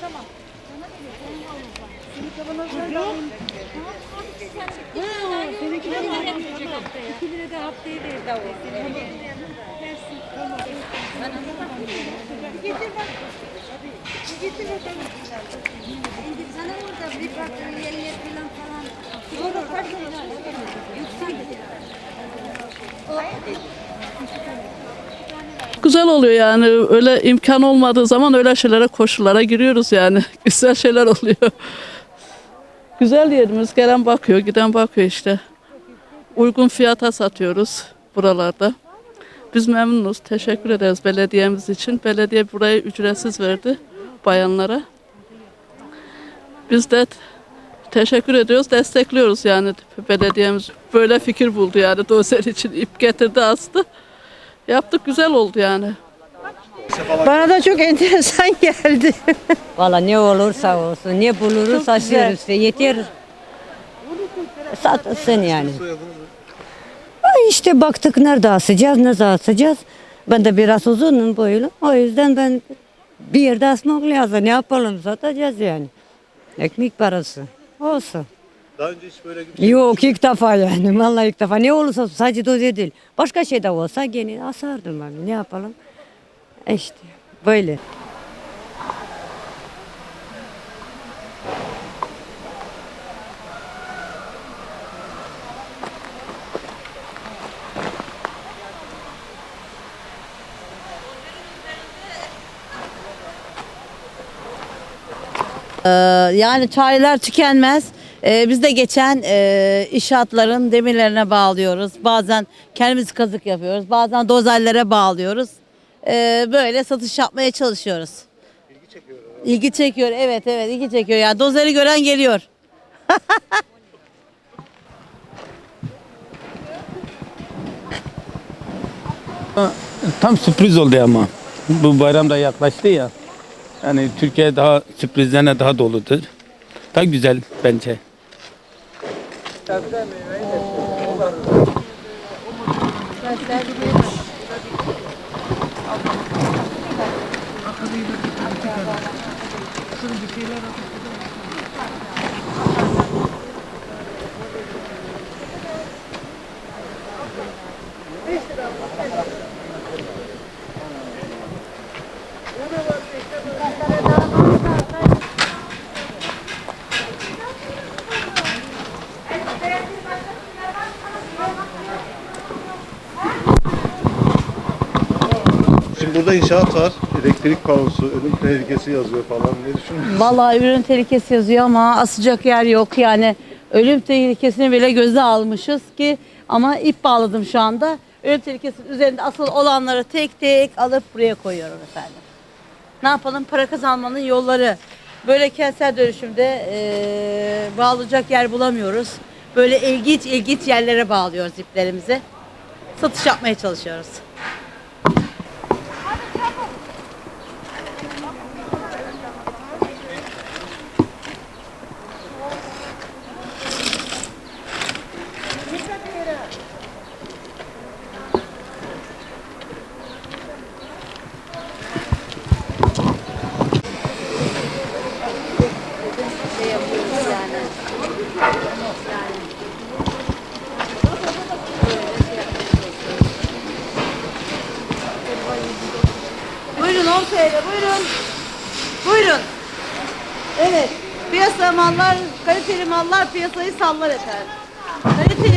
Tamam. Senin kavanozları da alayım. Ha, seninkiler mi yapmayacak haftaya? İki lira da haftaya verir. Tamam. Versin. Tamam. Bir getir bak. Getir bakalım. Sana orada bir farklı yerler falan falan. Doğru. Kaç lira? Güzel oluyor yani öyle imkan olmadığı zaman öyle şeylere koşullara giriyoruz yani. Güzel şeyler oluyor. Güzel yerimiz gelen bakıyor giden bakıyor işte. Uygun fiyata satıyoruz buralarda. Biz memnunuz. Teşekkür ederiz belediyemiz için. Belediye burayı ücretsiz verdi bayanlara. Biz de teşekkür ediyoruz, destekliyoruz yani belediyemiz böyle fikir buldu yani dozer için ip getirdi astı. Yaptık güzel oldu yani. Bana da çok enteresan geldi. Valla ne olursa olsun, ne buluruz açıyoruz işte yeter. Satılsın yani. Ay işte baktık nerede asacağız, nerede asacağız. Ben de biraz uzunum boylu. O yüzden ben bir yerde asmak lazım. Ne yapalım satacağız yani. Ekmek parası. Olsun. Daha önce hiç böyle bir Yok ilk defa yani. Vallahi ilk defa. Ne olursa olsun, sadece dozer değil. Başka şey de olsa gene asardım ben. Ne yapalım? İşte böyle. Yani çaylar tükenmez. Ee, biz de geçen e, inşaatların demirlerine bağlıyoruz. Bazen kendimiz kazık yapıyoruz. Bazen dozerlere bağlıyoruz. Ee, böyle satış yapmaya çalışıyoruz. İlgi çekiyor. İlgi çekiyor. Evet evet ilgi çekiyor. Yani dozeri gören geliyor. Tam sürpriz oldu ama. Bu bayram da yaklaştı ya. Yani Türkiye daha sürprizlerine daha doludur. Daha güzel bence. Şimdi burada inşaat var. Elektrik kaosu, ölüm tehlikesi yazıyor falan. Ne düşünüyorsun? Vallahi ürün tehlikesi yazıyor ama asacak yer yok. Yani ölüm tehlikesini bile göze almışız ki ama ip bağladım şu anda. Ölüm tehlikesinin üzerinde asıl olanları tek tek alıp buraya koyuyorum efendim. Ne yapalım? Para kazanmanın yolları. Böyle kentsel dönüşümde eee bağlayacak yer bulamıyoruz. Böyle ilginç ilginç yerlere bağlıyoruz iplerimizi. Satış yapmaya çalışıyoruz. Buyurun 10 TL buyurun. Buyurun. Evet. Piyasa mallar, kaliteli mallar piyasayı sallar efendim. Kaliteli